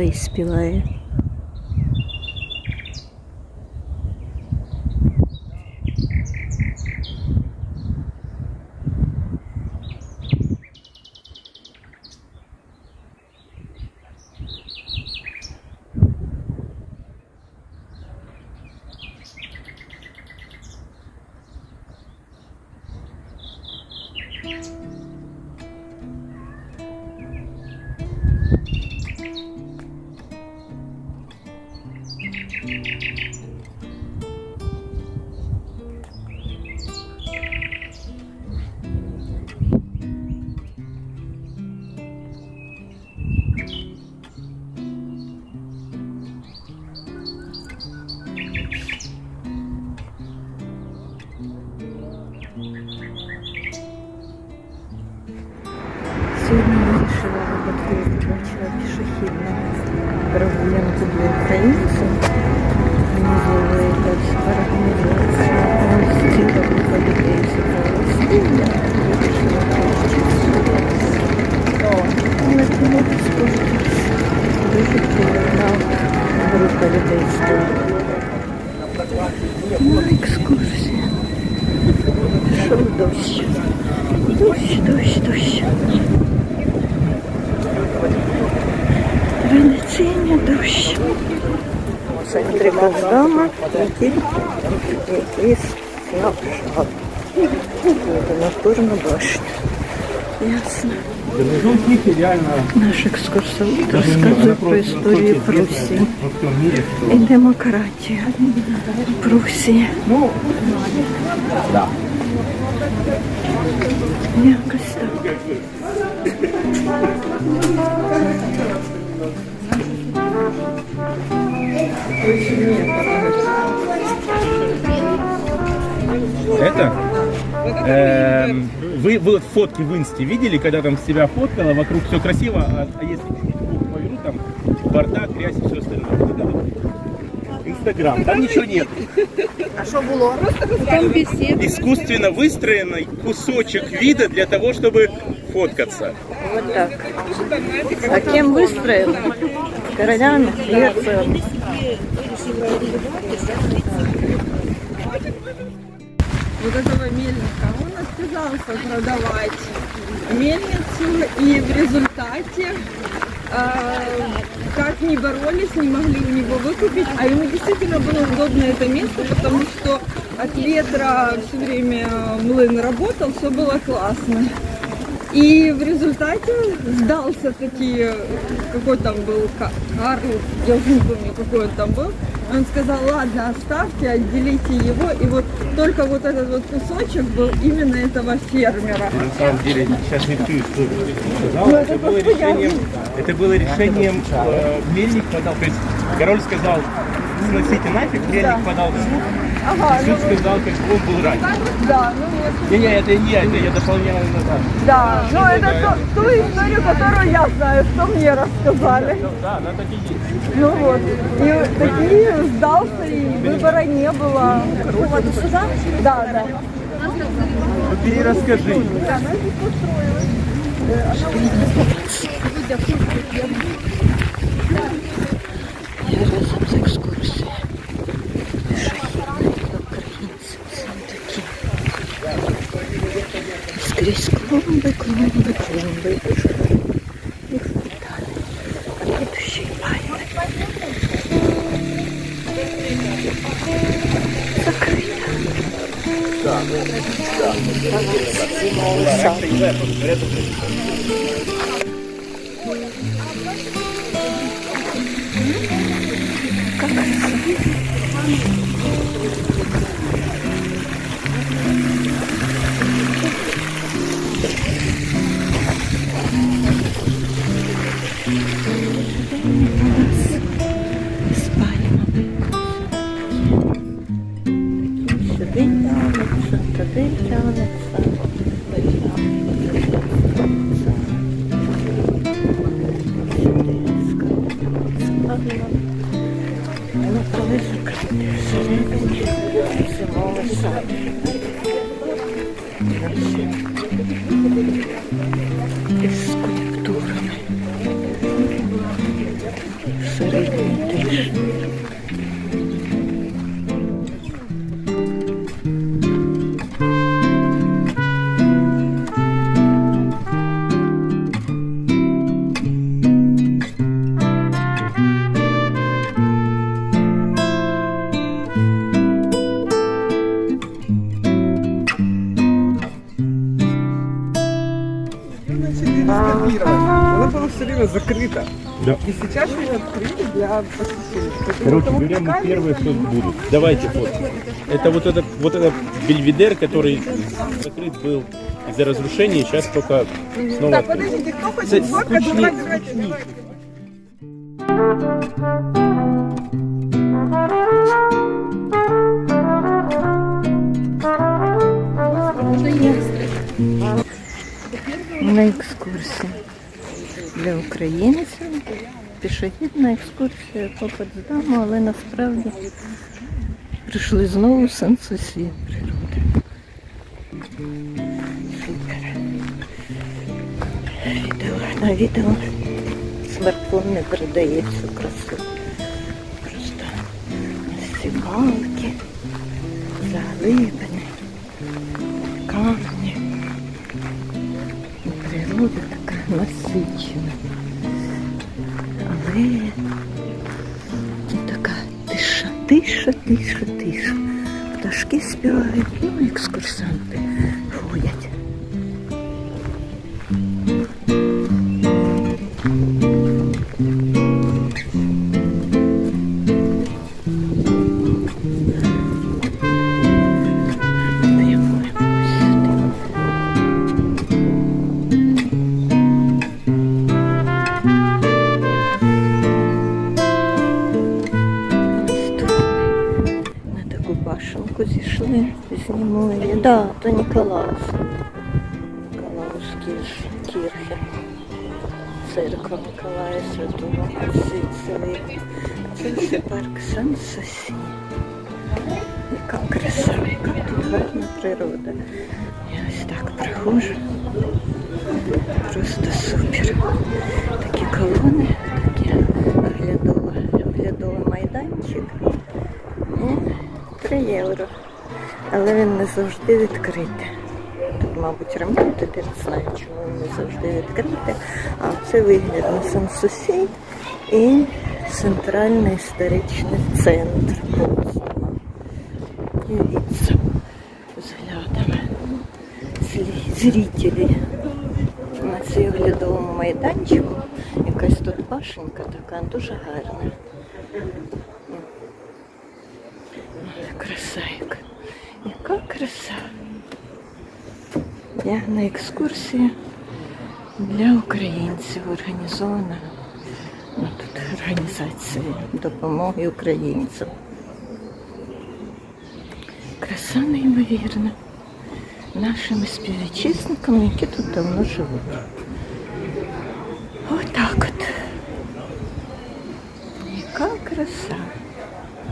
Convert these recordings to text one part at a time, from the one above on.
Соловей співає. Сьогодні вирішила випадково пішохідну прогулянку для українців. Можливо, якась організація. Ось група людей. І я вирішила включитися. Але тому. Дуже приємна група людей стоїть. На екскурсія. Пішов дощ. Дощ, дощ, дощ. Венеційня дощ. Центри Каздама, який якийсь снапшот. Натурна башня. Ясно. Наш екскурсовод розказує про історію Прусії і демократію. Прусії. Якось. Это эм, вы, вы фотки в инсте видели, когда там себя фоткала, вокруг все красиво, а, а если чуть-чуть там бардак, грязь и все остальное. Инстаграм, там ничего нет. Искусственно выстроенный кусочек вида для того, чтобы фоткаться. Вот так. А кем выстроили? Королями, герцогом. вот этого мельника. Он отказался продавать мельницу, и в результате, как ни боролись, не могли у него выкупить. А ему действительно было удобно это место, потому что от ветра все время млын работал, все было классно. И в результате сдался таки, какой там был Ка- Карл, я уже не помню, какой он там был. Он сказал, ладно, оставьте, отделите его. И вот только вот этот вот кусочек был именно этого фермера. На самом деле, сейчас не ту историю сказал. Это было решением, это было решением э, мельник подал. То есть король сказал, сносите нафиг, мельник подал в суд. Ага, и суд сказал, как он был ранен. Да, ну вот, Не-не, это не я, это я дополняю назад. да. Ну это ту, ту историю, которую я знаю, что мне рассказали. Да, она так и есть. Ну вот. И такие сдался, и выбора не было. Какого-то суда? Да, да. Ну перерасскажи. Я Скрізь клумби, клумби, клумби. І фонтани. А тут ще й Да. И сейчас ее открыли для посещения. Поэтому Короче это вот говоря, мы такая первые, кто будут. Давайте фото. Это вот этот, вот этот бельведер, который закрыт был из-за разрушений, сейчас только снова Так, открыт. подождите, кто хочет Це фоткаться? скучні- Давайте, давайте, давайте. на екскурсії для українців. Пішохідна екскурсія по Потсдаму, але насправді прийшли знову в Сан-Сусі природи. Супер. Відео, на відео смартфон не передає цю красу. Просто ці заглибини, камні. Природа така насичена. Тиша, тиша, тиша. Пташки співають, ну, екскурсанти її. Да, то Ніколаус. Ніколаускі ж кірхи. Церква Миколая Святого Сицили. Це парк Сан-Сосі. Яка краса, яка тут гарна природа. Я ось так приходжу. Просто супер. Такі колони, такі оглядова, оглядовий майданчик. І 3 євро. Але він не завжди відкритий. Тут, мабуть, ремонт, іде, не знаю, чому він не завжди відкритий. А це вигляд на Сан-Сусі і центральний історичний центр. Дивіться взглядами зрителі на цій оглядовому майданчику. Якась тут башенка така дуже гарна. Краса Яка краса. На екскурсії для українців організована. Ну, тут організація допомоги українцям. Краса неймовірна. Нашими співвітчизниками, які тут давно живуть. Отак от. Яка краса.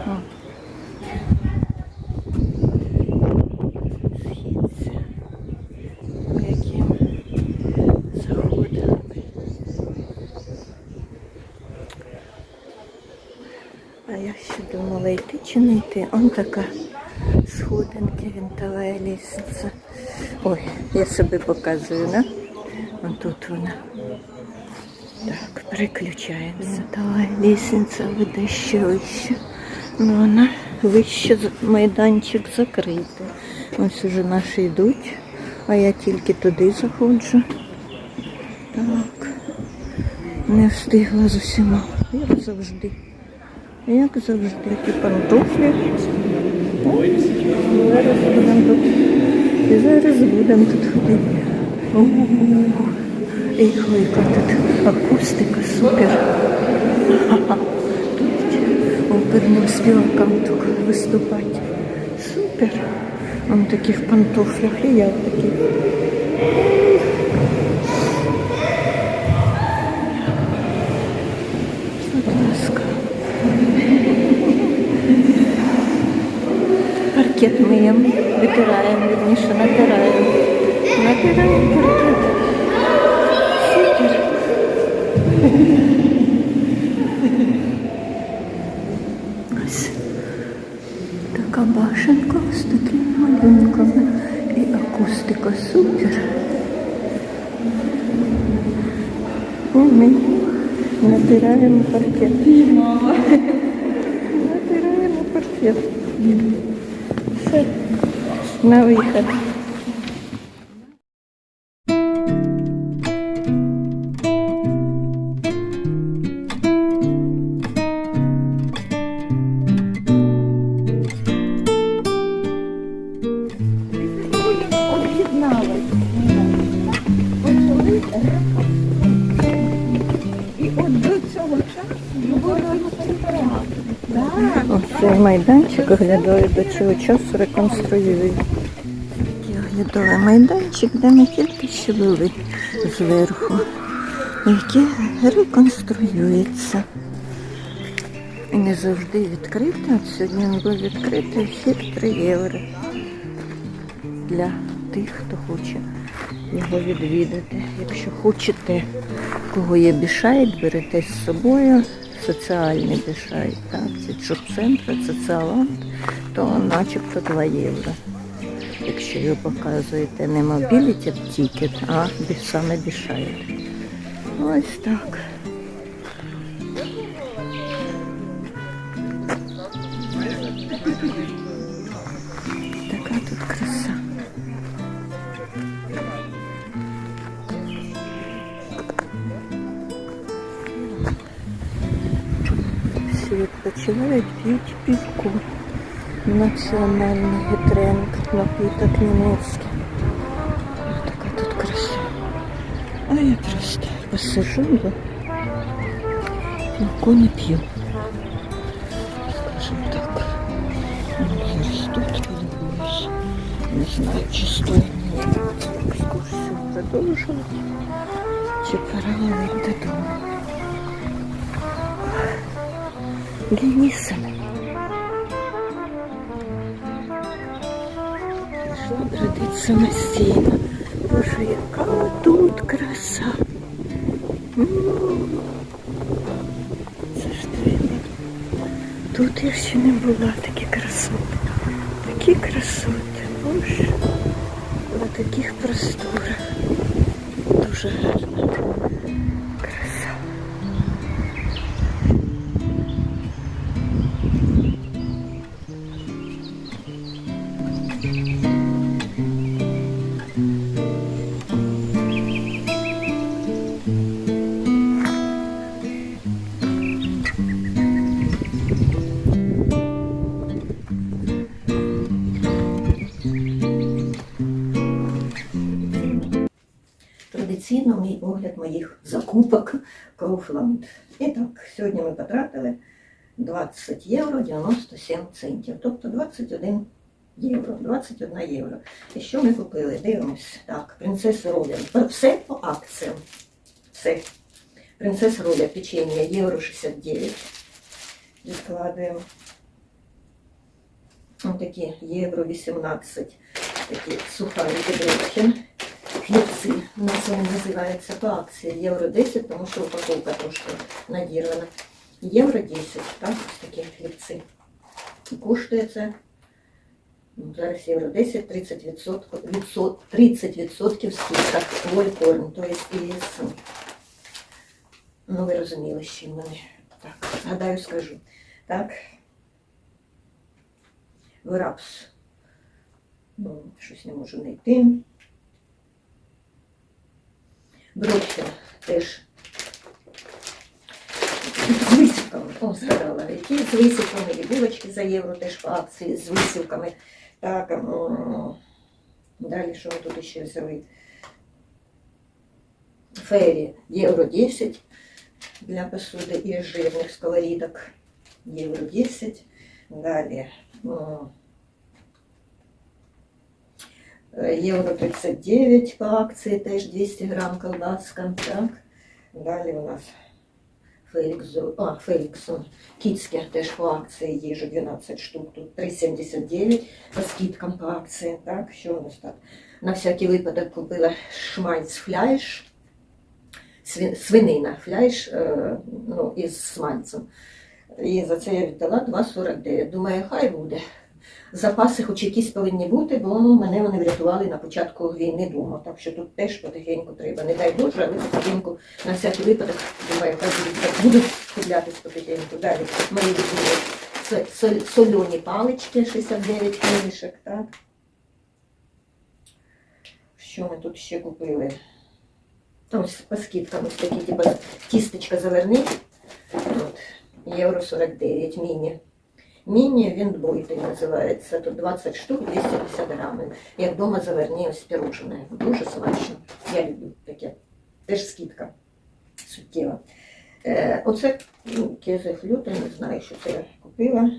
О. Східця, по яким заходили. А я ще думала йти чи не йти. Он така сходинки, винтова лестниця. Ой, я себе показую, да? Вон тут вона. Так, переключаємося. Давай, лестниця веде ще вище. Ну, вона вище майданчик закритий. Ось уже наші йдуть, а я тільки туди заходжу. Так. Не встигла з усіма. Як завжди. Як завжди, ті пантофлі. Зараз будемо тут. І зараз будемо тут ходити. І яка тут акустика супер. Тут оперним співакам тут виступати. Супер. Он таких пантофлях і я в таких. миємо, витираємо, вірніше натираємо. Натираємо портрет. Супер. Ось така башенка з такими малюнками. І акустика супер. І ми натираємо паркет. Натираємо паркет. Все. На вихід. І оглядаю до цього часу реконструюють. Такий оглядовий майданчик, де ми тільки що були зверху, який реконструюється. І не завжди відкритий. От сьогодні він був відкритий вхід 3 євро для тих, хто хоче його відвідати. Якщо хочете, кого є бішайт, берете з собою соціальний бішайт, так, ці шоп-центри, соціалант, то начебто 2 євро. Якщо ви показуєте не мобіліті тікет, а саме бішайт. Ось так. Відпочивають, п'ють півку. Національний гетренк, напиток німецький. Ось така тут краса. А я просто посижу, бо півку не п'ю. Скажімо так. Тут. Не знаю, чи стоїть екскурсію продовжувати, чи пора мені додому. Денисом. Пішла бродить самостійно. Боже, яка тут краса. М. Це ж треба. Тут я ще не була, такі красоти. Такі красоти, боже. На таких просторах. Дуже гарна Мій огляд моїх закупок Kaufland. І так, сьогодні ми потратили 20 євро 97 центів, тобто 21 євро, 21 євро. І що ми купили? Дивимось. Так, принцеса Роля. Все по акціям. Все. Принцеса Роля, печенье, євро 69. Відкладуємо. Ось такі євро 18. Такі сухарики Дрехін. Хлібці, у нас вони називаються по акції євро 10, тому що упаковка трошки надірвана. Євро 10, так, ось такі хлібці. І Коштує це ну, зараз євро 10, 30 відсотків, 30 відсотків скидка волькорн, то є із, ну ви розуміли, з чим вони. Так, гадаю, скажу. Так, врапс. Ну, щось не можу знайти. Бродка теж з висівками. О, згадала, які з висівками, і булочки за євро теж по акції з висівками. Так, м, далі що тут ще взяли? Фері євро 10 для посуди і жирних сковорідок. Євро 10. Далі. м, Євро 39 по акції, теж 200 грам колбаска. Так. Далі у нас Фелікс, а, Фелікс, кітське теж по акції їжу 12 штук, тут 3,79 по скидкам по акції. Так, що у нас так? На всякий випадок купила шмальц фляйш, свинина фляйш, е, ну, із смальцем. І за це я віддала 2,49. Думаю, хай буде. Запаси хоч якісь повинні бути, бо мене вони врятували на початку війни вдома. Так що тут теж потихеньку треба. Не дай Боже, але потихеньку на всякий випадок, думаю, хай будуть, куплятись потихеньку. Далі мої любимі сольоні палички, 69 книжок, так. Що ми тут ще купили? Ось по скидкам ось такі, типу, тістечка заверни. Євро 49 міні. Міні віндбойти називається. Тут 20 штук, 250 грамів. Як вдома заверні ось пірожне. Дуже смачно. Я люблю таке. Теж скидка суттєва. Е, оце ну, кезих лютий, не знаю, що це я купила.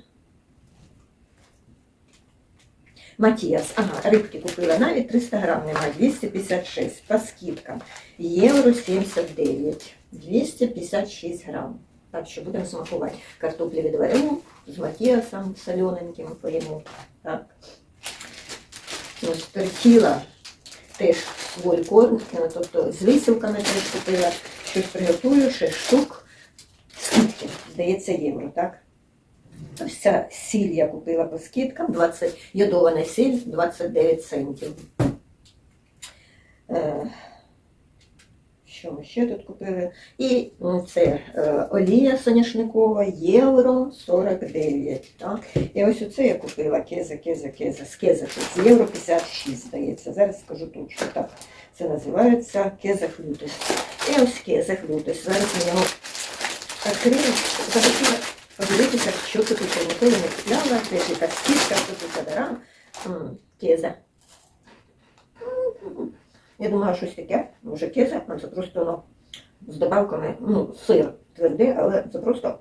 Матіас, ага, рибки купила навіть 300 грам немає, 256 по скидкам. Євро 79, 256 грам. Так що будемо смакувати. Картоплі відваримо з матіасом солененьким поїмо. Так. Ось тортіла теж свой корм, е, тобто з висілками теж купила. Щось приготую, 6 штук. Скидки, здається, євро, так? Ось сіль я купила по скидкам, 20, йодована сіль 29 центів. Що ми ще тут купили? І це е, олія соняшникова, євро 49. Так? І ось оце я купила кеза, кеза, кеза, з кеза, з євро 56, здається. Зараз скажу точно так. Це називається лютис. І ось кезах лютис. Зараз ми його відкрию. Захотіла подивитися, що тут ніколи не купляла, теж якась що тут. М, Кеза. Я думала, щось таке, може кеза, а це просто ну, з добавками, ну, сир твердий, але це просто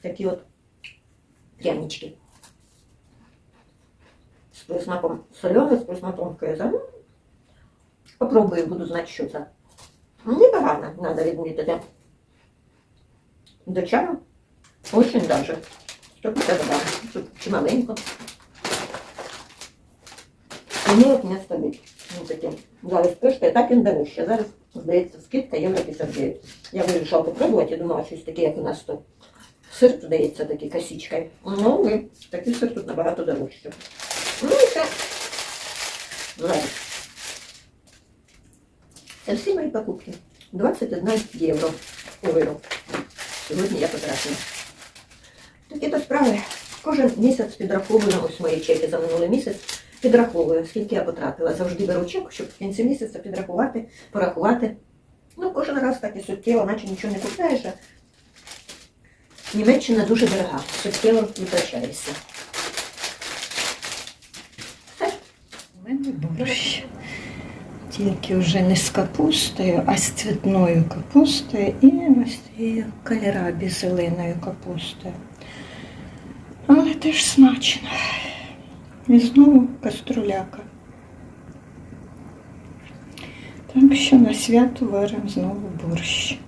такі от прянички. З присмаком солений, з присмаком кеза. Попробую, буду знати, що це. Непогано, треба відмітити. До чаю Очень даже. Що це добавити? Тут чималенько. І от не стабільно. Ну. Зараз коштує, так він дорожче. Зараз, здається, скидка євро 59. Я вирішила попробувати, думала, щось таке, як у нас тут. Сир продається такий косичкою. Ну, ви, такий сир тут набагато дорожче. Ну і. Зараз. Це всі мої покупки. 21 євро. Євро. Сьогодні я потратила. Такі то справи. Кожен місяць підраховую, ось мої чеки за минулий місяць, підраховую, скільки я потратила. Завжди беру чек, щоб в кінці місяця підрахувати, порахувати. Ну, кожен раз так і суттєво, наче нічого не купляєш. Німеччина дуже дорога, суттєво витрачаєшся. Все. У мене борщ. Тільки вже не з капустою, а з цвітною капустою і ось цією кальрабі зеленою капустою. Але теж смачно. Знову каструляка. Так що на свято варимо знову борщ.